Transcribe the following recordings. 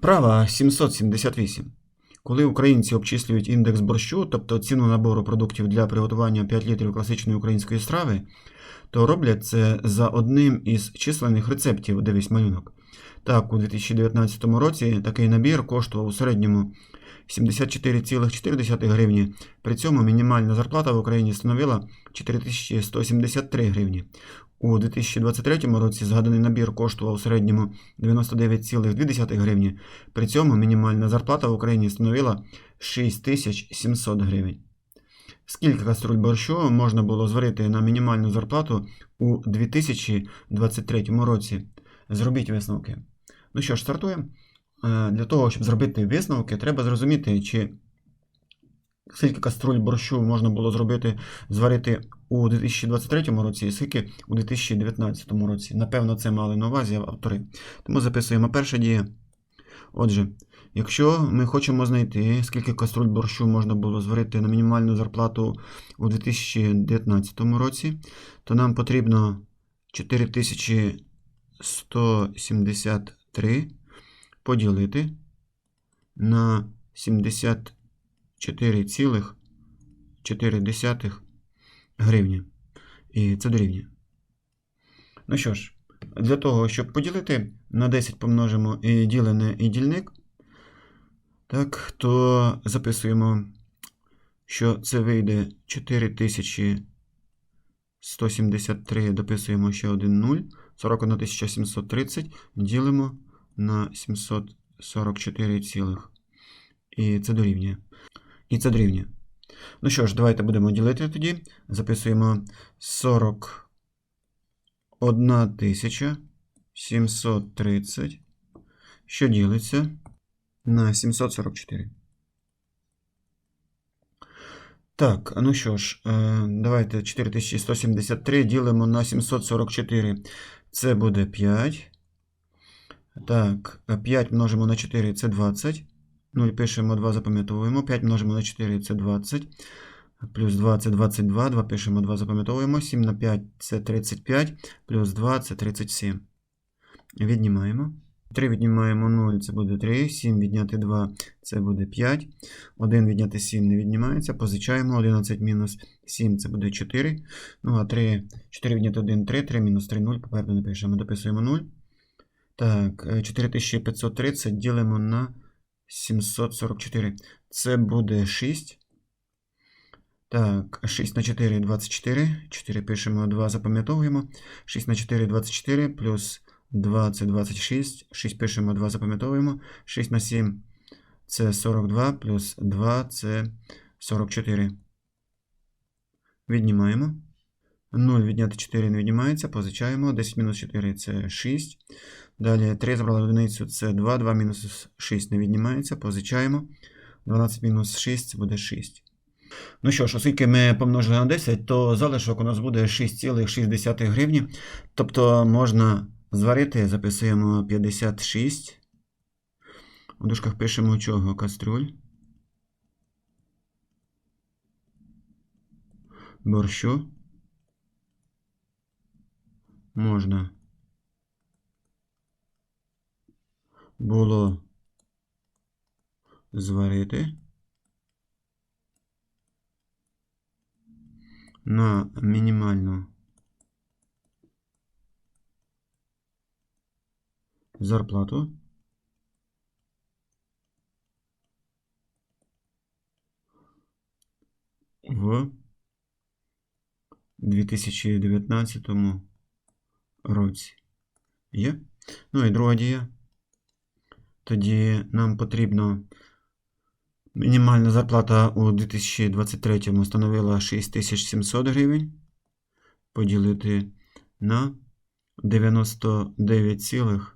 Права 778. Коли українці обчислюють індекс борщу, тобто ціну набору продуктів для приготування 5 літрів класичної української страви, то роблять це за одним із численних рецептів, дивись малюнок. Так, у 2019 році такий набір коштував у середньому 74,4 гривні. При цьому мінімальна зарплата в Україні становила 4173 гривні. У 2023 році згаданий набір коштував у середньому 99,2 гривні. При цьому мінімальна зарплата в Україні становила 6700 гривень. Скільки каструль борщу можна було зварити на мінімальну зарплату у 2023 році? Зробіть висновки. Ну що ж, стартуємо. Е, Для того, щоб зробити висновки, треба зрозуміти, чи скільки каструль борщу можна було зробити, зварити у 2023 році і скільки у 2019 році. Напевно, це мали на увазі автори. Тому записуємо перша дія. Отже, якщо ми хочемо знайти, скільки каструль борщу можна було зварити на мінімальну зарплату у 2019 році, то нам потрібно 4173 поділити на 74,4 гривні. І це дорівнює. Ну що ж, для того, щоб поділити, на 10 помножимо і ділене і дільник. Так, то записуємо, що це вийде 4173, дописуємо ще один 0, 41730, ділимо на 744 цілих. І це дорівнює. І це дорівнює. Ну що ж, давайте будемо ділити тоді. Записуємо 41 тисяча 730, що ділиться на 744. Так, ну що ж, е, давайте 4173 ділимо на 744. Це буде 5. Так, 5 множимо на 4 це 20. 0 пишемо 2, запам'ятовуємо. 5 множимо на 4 це 20. Плюс 2 це 22. 2 пишемо 2, запам'ятовуємо. 7 на 5 це 35. Плюс 2 це 37. Віднімаємо. 3 віднімаємо 0, це буде 3. 7 відняти 2, це буде 5. 1 відняти 7 не віднімається. Позичаємо. 11 мінус 7 це буде 4. Ну, а 3, 4 відняти 1, 3. 3 мінус 3, 0. Попереду напишемо. Дописуємо 0. Так, е, 4530 ділимо на 744. Це буде 6. Так, 6 на 4 24. 4 пишемо 2, запам'ятовуємо. 6 на 4 24 плюс 2 це 26. 6 пишемо 2, запам'ятовуємо. 6 на 7 це 42, плюс 2 це 44. Віднімаємо. 0 відняти 4 не віднімається, позичаємо. 10 мінус 4 це 6. Далі 3 забрали одиницю, це 2. 2 мінус 6 не віднімається, позичаємо. 12 мінус 6 це буде 6. Ну що ж, оскільки ми помножили на 10, то залишок у нас буде 6,6 гривні. Тобто можна зварити, записуємо 56. У дужках пишемо чого? Кастрюль. Борщу. Можна було зварити на мінімальну зарплату в 2019 році. Є? Ну і друга дія. Тоді нам потрібно мінімальна зарплата у 2023 становила 6700 гривень. Поділити на 99,2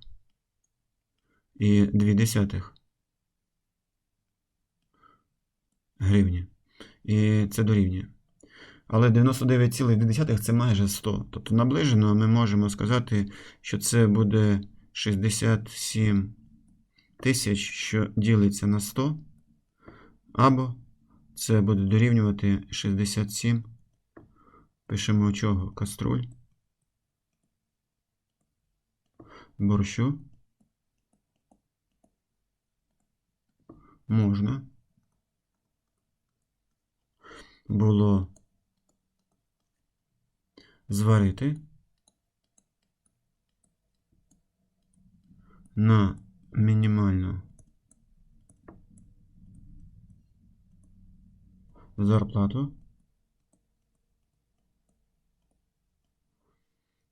гривні. І це дорівнює. Але 99,2 це майже 100. Тобто наближено ми можемо сказати, що це буде 67 тисяч, що ділиться на 100. Або це буде дорівнювати 67. Пишемо чого? Каструль. Борщу. можна було зварити на мінімальну зарплату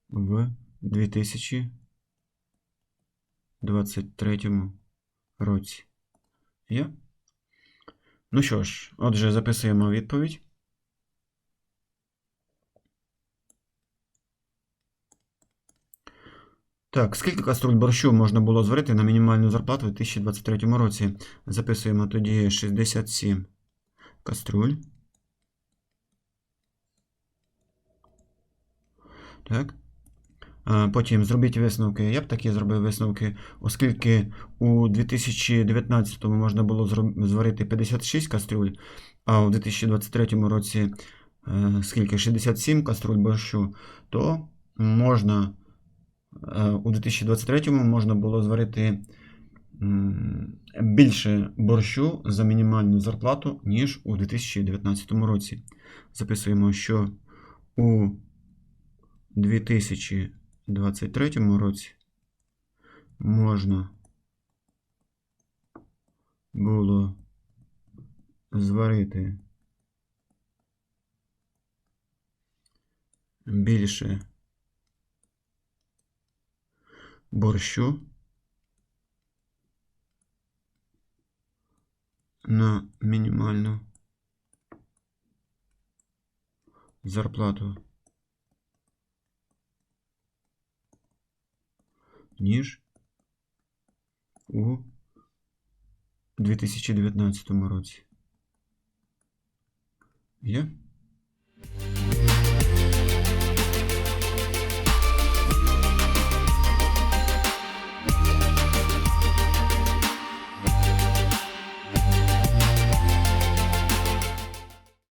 в 2023 році. Є? Ну що ж, отже, записуємо відповідь. Так, скільки каструль борщу можна було зварити на мінімальну зарплату у 2023 році? Записуємо тоді 67 каструль. Так. Потім зробіть висновки. Я б такі зробив висновки, оскільки у 2019 можна було зварити 56 каструль, а у 2023 році е, скільки 67 каструль борщу, то можна у 2023-му можна було зварити більше борщу за мінімальну зарплату, ніж у 2019 році. Записуємо, що у 2023 році можна було зварити більше борщу на мінімальну зарплату. ніж у 2019 році. Є?